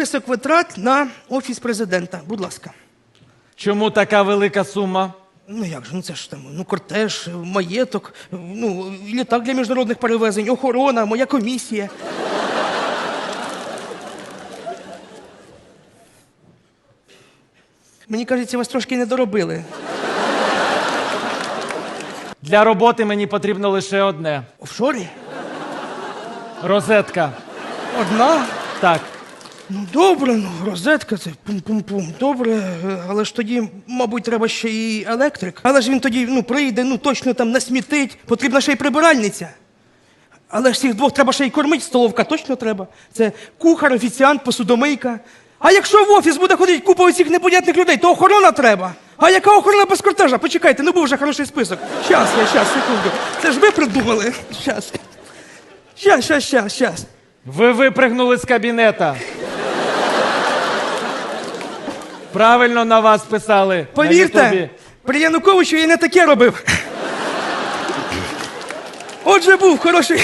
список витрат на офіс президента. Будь ласка. Чому така велика сума? Ну як же, ну це ж там, ну кортеж, маєток, ну, літак для міжнародних перевезень, охорона, моя комісія. Мені кажеться, вас трошки не доробили. Для роботи мені потрібно лише одне: Офшорі? розетка. Одна? Так. Ну добре, ну розетка це пум-пум-пум. Добре, е, але ж тоді, мабуть, треба ще і електрик. Але ж він тоді ну, прийде, ну точно там насмітить. Потрібна ще й прибиральниця. Але ж цих двох треба ще й кормить, столовка точно треба. Це кухар, офіціант, посудомийка. А якщо в офіс буде ходити купа оцих непонятних людей, то охорона треба. А яка охорона без кортежа? Почекайте, ну був вже хороший список. Щас, я щас, секунду. Це ж ви придумали. Щас. Щас, щас, щас, щас. Ви випригнули з кабінета. Правильно на вас писали. на Повірте, Ютубі. при Януковичу я не таке робив. Отже, був хороший.